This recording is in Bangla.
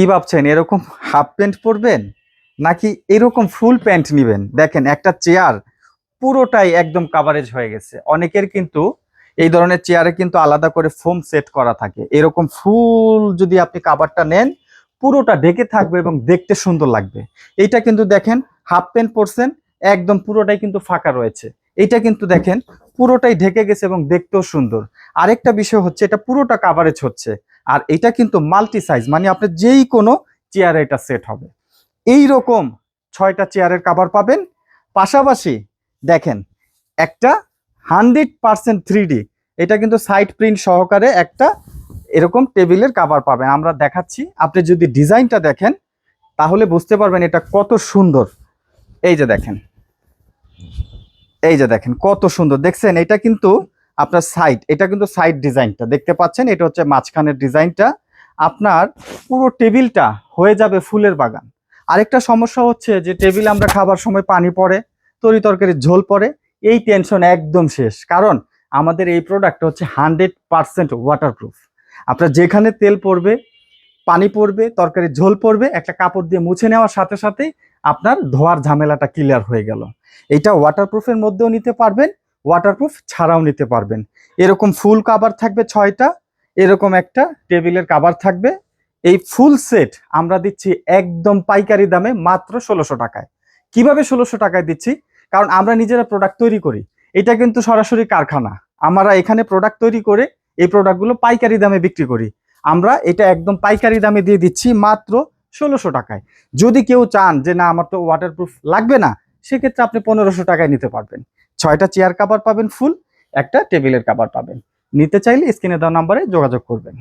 কি ভাবছেন, এরকম হাফ প্যান্ট পরবেন? নাকি এরকম ফুল প্যান্ট নেবেন? দেখেন, একটা চেয়ার পুরোটাই একদম কাভারেজ হয়ে গেছে। অনেকের কিন্তু এই ধরনের চেয়ারে কিন্তু আলাদা করে ফোম সেট করা থাকে। এরকম ফুল যদি আপনি কাভারটা নেন, পুরোটা ঢেকে থাকবে এবং দেখতে সুন্দর লাগবে। এইটা কিন্তু দেখেন হাফ প্যান্ট পরছেন, একদম পুরোটাই কিন্তু ফাঁকা রয়েছে। এটা কিন্তু দেখেন, পুরোটাই ঢেকে গেছে এবং দেখতেও সুন্দর। আরেকটা বিষয় হচ্ছে, এটা পুরোটা কাভারেজ হচ্ছে। আর এটা কিন্তু মাল্টি সাইজ মানে আপনি যেই কোনো চেয়ারে এটা সেট হবে। এই রকম ছয়টা চেয়ারের কাভার পাবেন। পাশাপাশি দেখেন, একটা হান্ড্রেড পার্সেন্ট থ্রি এটা কিন্তু সাইড প্রিন্ট সহকারে একটা এরকম টেবিলের কাভার পাবেন। আমরা দেখাচ্ছি, আপনি যদি ডিজাইনটা দেখেন, তাহলে বুঝতে পারবেন এটা কত সুন্দর। এই যে দেখেন, এই যে দেখেন, কত সুন্দর। দেখছেন, এটা কিন্তু আপনার সাইড এটা কিন্তু সাইড ডিজাইনটা দেখতে পাচ্ছেন, এটা হচ্ছে মাঝখানের ডিজাইনটা আপনার পুরো টেবিলটা হয়ে যাবে ফুলের বাগান। আরেকটা সমস্যা হচ্ছে যে টেবিল আমরা খাবার সময় পানি পড়ে, তরি তরকারির ঝোল পড়ে, এই টেনশন একদম শেষ। কারণ আমাদের এই প্রোডাক্ট হচ্ছে হান্ড্রেড পারসেন্ট ওয়াটারপ্রুফ আপনার যেখানে তেল পড়বে, পানি পড়বে, তরকারির ঝোল পড়বে, একটা কাপড় দিয়ে মুছে নেওয়ার সাথে সাথেই আপনার ধোয়ার ঝামেলাটা ক্লিয়ার হয়ে গেল। এটা ওয়াটারপ্রুফের মধ্যেও নিতে পারবেন ওয়াটারপ্রুফ ছাড়াও নিতে পারবেন। এরকম ফুল কাভার থাকবে ছয়টা, এরকম একটা টেবিলের কাভার থাকবে। এই ফুল সেট আমরা দিচ্ছি একদম পাইকারি দামে মাত্র ষোলোশো টাকায়। কীভাবে ষোলোশো টাকায় দিচ্ছি? কারণ আমরা নিজেরা প্রোডাক্ট তৈরি করি। এটা কিন্তু সরাসরি কারখানা। আমরা এখানে প্রোডাক্ট তৈরি করে এই প্রোডাক্টগুলো পাইকারি দামে বিক্রি করি। আমরা এটা একদম পাইকারি দামে দিয়ে দিচ্ছি মাত্র ষোলোশো টাকায়। যদি কেউ চান যে না, আমার তো ওয়াটারপ্রুফ লাগবে না সেক্ষেত্রে আপনি পনেরোশো টাকায় নিতে পারবেন। ছয়টা চেয়ার কাভার পাবেন ফুল একটা টেবিলের কাভার পাবেন। নিতে চাইলে স্ক্রিনে দেওয়া নাম্বারে যোগাযোগ করবেন।